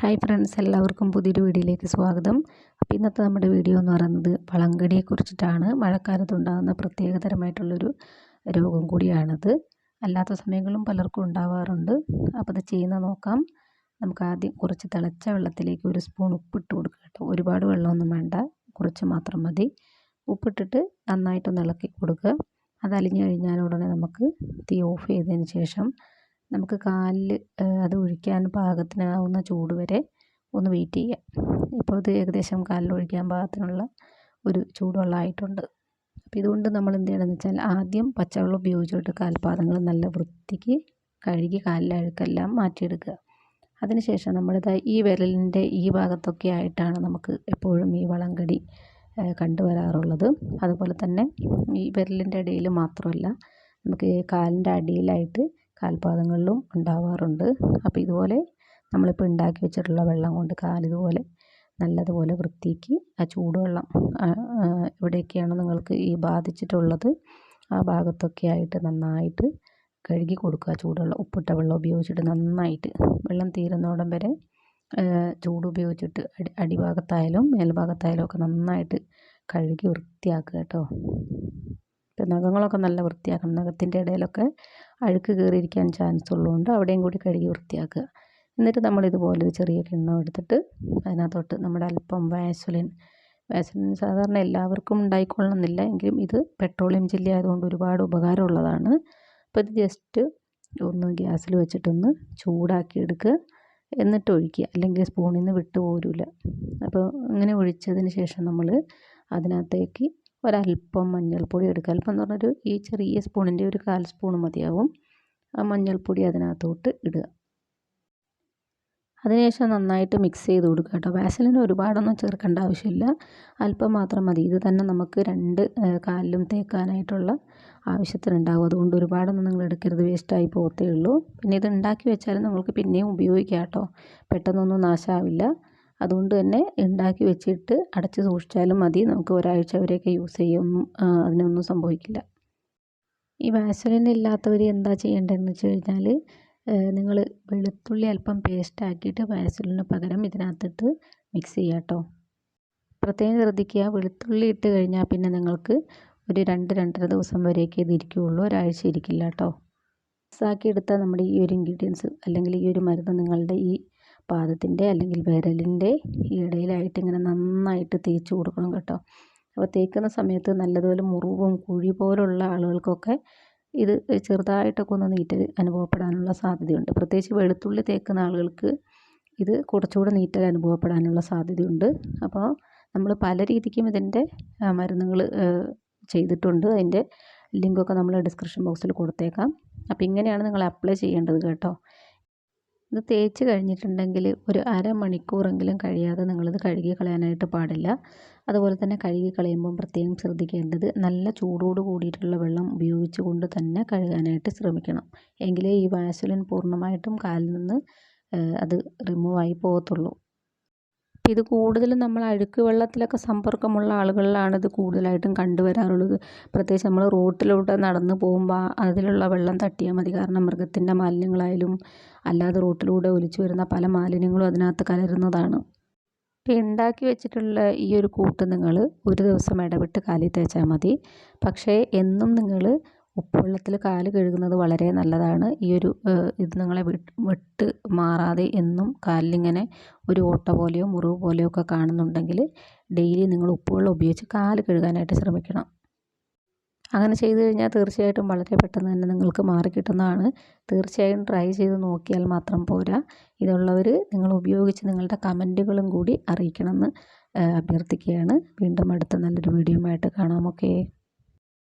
Hi friends എല്ലാവർക്കും പുതിയൊരു വീഡിയോയിലേക്ക് സ്വാഗതം. അപ്പോൾ ഇന്നത്തെ നമ്മുടെ വീഡിയോ എന്ന് പറയുന്നത് വളങ്കടിയെ കുറിച്ചിട്ടാണ് മഴക്കാലത്തുണ്ടാകുന്ന പ്രത്യേകതരമായിട്ടുള്ളൊരു രോഗം കൂടിയാണത്. അല്ലാത്ത സമയങ്ങളും പലർക്കും ഉണ്ടാവാറുണ്ട്. അപ്പോൾ അത് ചെയ്യുന്ന നോക്കാം. നമുക്ക് ആദ്യം കുറച്ച് തിളച്ച വെള്ളത്തിലേക്ക് ഒരു സ്പൂൺ ഉപ്പിട്ട് കൊടുക്കുക കേട്ടോ. ഒരുപാട് വെള്ളമൊന്നും വേണ്ട. കുറച്ച് മാത്രം മതി. ഉപ്പിട്ടിട്ട് നന്നായിട്ടൊന്ന് ഇളക്കി കൊടുക്കുക. അത് അലിഞ്ഞു കഴിഞ്ഞാൽ ഉടനെ നമുക്ക് തീ ഓഫ് ചെയ്തതിന് ശേഷം നമുക്ക് കാലിൽ അത് ഒഴിക്കാൻ പാകത്തിനാവുന്ന ചൂട് വരെ ഒന്ന് വെയിറ്റ് ചെയ്യാം. ഇപ്പോൾ ഇത് ഏകദേശം കാലിൽ ഒഴിക്കാൻ പാകത്തിനുള്ള ഒരു ചൂടുവെള്ളമായിട്ടുണ്ട്. അപ്പോൾ ഇതുകൊണ്ട് നമ്മൾ എന്ത് ചെയ്യണമെന്ന് വെച്ചാൽ ആദ്യം പച്ചവെള്ളം ഉപയോഗിച്ചിട്ട് കാൽപാദങ്ങൾ നല്ല വൃത്തിക്ക് കഴുകി കാലിലെ അഴുക്കെല്ലാം മാറ്റിയെടുക്കുക. അതിനുശേഷം നമ്മളിത് ഈ വിരലിന്റെ ഈ ഭാഗത്തൊക്കെ ആയിട്ടാണ് നമുക്ക് എപ്പോഴും ഈ വളങ്കടി കണ്ടുവരാറുള്ളത്. അതുപോലെ തന്നെ ഈ വിരലിന്റെ ഇടയിൽ മാത്രമല്ല നമുക്ക് കാലിന്റെ അടിയിലായിട്ട് കാൽപാദങ്ങളിലും ഉണ്ടാവാറുണ്ട്. അപ്പോൾ ഇതുപോലെ നമ്മളിപ്പോൾ ഉണ്ടാക്കി വെച്ചിട്ടുള്ള വെള്ളം കൊണ്ട് കാലിതുപോലെ നല്ലതുപോലെ വൃത്തിക്ക് ആ ചൂടുവെള്ളം എവിടെയൊക്കെയാണ് നിങ്ങൾക്ക് ഈ ബാധിച്ചിട്ടുള്ളത്. ആ ഭാഗത്തൊക്കെ ആയിട്ട് നന്നായിട്ട് കഴുകി കൊടുക്കുക ചൂടുവെള്ളം ഉപ്പിട്ട വെള്ളം ഉപയോഗിച്ചിട്ട് നന്നായിട്ട്. വെള്ളം തീരുന്നോടം വരെ ചൂട് ഉപയോഗിച്ചിട്ട് അടി അടിഭാഗത്തായാലും മേൽഭാഗത്തായാലും ഒക്കെ നന്നായിട്ട് കഴുകി വൃത്തിയാക്കുക കേട്ടോ. നഖങ്ങളൊക്കെ നല്ല വൃത്തിയാക്കണം. നഖത്തിന്റെ ഇടയിലൊക്കെ അഴുക്ക് കയറിയിരിക്കാൻ ചാൻസ് ഉള്ളതുകൊണ്ട് അവിടെയും കൂടി കഴുകി വൃത്തിയാക്കുക. എന്നിട്ട് നമ്മൾ ഇതുപോലെ ഒരു ചെറിയ കിണ്ണം എടുത്തിട്ട് അതിനകത്തോട്ട് നമ്മുടെ അല്പം വാസലിൻ വാസലിൻ സാധാരണ എല്ലാവർക്കും ഉണ്ടായിക്കൊള്ളണമെന്നില്ല. എങ്കിലും ഇത് പെട്രോളിയം ജില്ല ആയതുകൊണ്ട് ഒരുപാട് ഉപകാരമുള്ളതാണ്. അപ്പോൾ ഇത് ജസ്റ്റ് ഒന്ന് ഗ്യാസിൽ വെച്ചിട്ടൊന്ന് ചൂടാക്കി എടുക്കുക. എന്നിട്ട് ഒഴിക്കുക. അല്ലെങ്കിൽ സ്പൂണിൽ നിന്ന് വിട്ടു അപ്പോൾ അങ്ങനെ ഒഴിച്ചതിന് ശേഷം നമ്മൾ അതിനകത്തേക്ക് ഒരല്പം മഞ്ഞൾപ്പൊടി എടുക്കുക. അല്പം എന്ന് പറഞ്ഞൊരു ഈ ചെറിയ സ്പൂണിന്റെ ഒരു കാൽ സ്പൂൺ മതിയാവും. ആ മഞ്ഞൾപ്പൊടി അതിനകത്തോട്ട് ഇടുക. അതിനുശേഷം നന്നായിട്ട് മിക്സ് ചെയ്ത് കൊടുക്കുക കേട്ടോ. വാസലിന് ഒരുപാടൊന്നും ചേർക്കേണ്ട ആവശ്യമില്ല. അല്പം മാത്രം മതി. ഇത് തന്നെ നമുക്ക് രണ്ട് കാലിലും തേക്കാനായിട്ടുള്ള ആവശ്യത്തിനുണ്ടാകും അതുകൊണ്ട് ഒരുപാടൊന്നും നിങ്ങൾ എടുക്കരുത്. വേസ്റ്റായി പോകത്തേ ഉള്ളൂ. പിന്നെ ഇത് ഉണ്ടാക്കി വെച്ചാലും നിങ്ങൾക്ക് പിന്നെയും ഉപയോഗിക്കാം കേട്ടോ. പെട്ടെന്നൊന്നും നാശമാവില്ല അതുകൊണ്ട് തന്നെ ഉണ്ടാക്കി വെച്ചിട്ട് അടച്ച് സൂക്ഷിച്ചാലും മതി. നമുക്ക് ഒരാഴ്ച വരെയൊക്കെ യൂസ് ചെയ്യൊന്നും. അതിനൊന്നും സംഭവിക്കില്ല. ഈ വാസലിൻ ഇല്ലാത്തവർ എന്താ ചെയ്യേണ്ടതെന്ന് വെച്ച് കഴിഞ്ഞാൽ നിങ്ങൾ വെളുത്തുള്ളി അല്പം പേസ്റ്റ് ആക്കിയിട്ട് വാസലിന് പകരം ഇതിനകത്തിട്ട് മിക്സ് ചെയ്യുക കേട്ടോ. പ്രത്യേകം ശ്രദ്ധിക്കുക. വെളുത്തുള്ളി ഇട്ട് കഴിഞ്ഞാൽ പിന്നെ നിങ്ങൾക്ക് ഒരു രണ്ട് രണ്ടര ദിവസം വരെയൊക്കെ ഇത് ഇരിക്കുകയുള്ളൂ. ഒരാഴ്ച ഇരിക്കില്ല കേട്ടോ. മിക്സാക്കി എടുത്ത നമ്മുടെ ഈ ഒരു ഇൻഗ്രീഡിയൻസ് അല്ലെങ്കിൽ ഈ ഒരു മരുന്ന് നിങ്ങളുടെ ഈ പാദത്തിന്റെ അല്ലെങ്കിൽ വിരലിന്റെ ഇടയിലായിട്ട് ഇങ്ങനെ നന്നായിട്ട് തേച്ച് കൊടുക്കണം കേട്ടോ. അപ്പോൾ തേക്കുന്ന സമയത്ത് നല്ലതുപോലെ മുറിവും കുഴി പോലുള്ള ആളുകൾക്കൊക്കെ ഇത് ചെറുതായിട്ടൊക്കെ ഒന്ന് നീറ്റൽ അനുഭവപ്പെടാനുള്ള സാധ്യതയുണ്ട്. പ്രത്യേകിച്ച് വെളുത്തുള്ളി തേക്കുന്ന ആളുകൾക്ക് ഇത് കുറച്ചുകൂടെ നീറ്റൽ അനുഭവപ്പെടാനുള്ള സാധ്യതയുണ്ട്. അപ്പോൾ നമ്മൾ പല രീതിക്കും ഇതിന്റെ മരുന്നുകൾ ചെയ്തിട്ടുണ്ട്. അതിന്റെ ലിങ്കൊക്കെ നമ്മൾ ഡിസ്ക്രിപ്ഷൻ ബോക്സിൽ കൊടുത്തേക്കാം. അപ്പോൾ ഇങ്ങനെയാണ് നിങ്ങൾ അപ്ലൈ ചെയ്യേണ്ടത് കേട്ടോ. ഇത് തേച്ച് കഴിഞ്ഞിട്ടുണ്ടെങ്കിൽ ഒരു അരമണിക്കൂറെങ്കിലും കഴിയാതെ നിങ്ങളിത് കഴുകി കളയാനായിട്ട് പാടില്ല. അതുപോലെ തന്നെ കഴുകി കളയുമ്പം പ്രത്യേകം ശ്രദ്ധിക്കേണ്ടത് നല്ല ചൂടോട് കൂടിയിട്ടുള്ള വെള്ളം ഉപയോഗിച്ചുകൊണ്ട് തന്നെ കഴുകാനായിട്ട് ശ്രമിക്കണം. എങ്കിലേ ഈ വാസലിൻ പൂർണമായിട്ടും കാലിൽ നിന്ന് അത് റിമൂവായി ആയി പോകത്തുള്ളൂ ഇത് കൂടുതലും നമ്മൾ അഴുക്ക് വെള്ളത്തിലൊക്കെ സമ്പർക്കമുള്ള ആളുകളിലാണ് ഇത് കൂടുതലായിട്ടും കണ്ടുവരാറുള്ളത്. പ്രത്യേകിച്ച് നമ്മൾ റോട്ടിലൂടെ നടന്ന് പോകുമ്പോൾ അതിലുള്ള വെള്ളം തട്ടിയാൽ മതി. കാരണം മൃഗത്തിന്റെ മാലിന്യങ്ങളായാലും അല്ലാതെ റോട്ടിലൂടെ ഒലിച്ചു വരുന്ന പല മാലിന്യങ്ങളും അതിനകത്ത് കലരുന്നതാണ്. ഇപ്പോൾ ഉണ്ടാക്കി വെച്ചിട്ടുള്ള ഈ ഒരു കൂട്ട് നിങ്ങൾ ഒരു ദിവസം ഇടവിട്ട് കാലിൽ തേച്ചാൽ മതി. പക്ഷേ എന്നും നിങ്ങൾ ഉപ്പുവെള്ളത്തിൽ കാൽ കഴുകുന്നത് വളരെ നല്ലതാണ്. ഈ ഒരു ഇത് നിങ്ങളെ വിട്ട് മാറാതെ എന്നും കാലിലിങ്ങനെ ഒരു ഓട്ട പോലെയോ മുറിവ് പോലെയോ ഒക്കെ കാണുന്നുണ്ടെങ്കിൽ ഡെയിലി നിങ്ങൾ ഉപ്പുവെള്ളം ഉപയോഗിച്ച് കാൽ കഴുകാനായിട്ട് ശ്രമിക്കണം. അങ്ങനെ ചെയ്തു കഴിഞ്ഞാൽ തീർച്ചയായിട്ടും വളരെ പെട്ടെന്ന് തന്നെ നിങ്ങൾക്ക് മാറിക്കിട്ടുന്നതാണ് തീർച്ചയായും ട്രൈ ചെയ്ത് നോക്കിയാൽ മാത്രം പോരാ. ഇതുള്ളവർ നിങ്ങൾ ഉപയോഗിച്ച് നിങ്ങളുടെ കമന്റുകളും കൂടി അറിയിക്കണമെന്ന് അഭ്യർത്ഥിക്കുകയാണ്. വീണ്ടും അടുത്ത നല്ലൊരു വീഡിയോ ആയിട്ട് കാണാം. ഓക്കേ.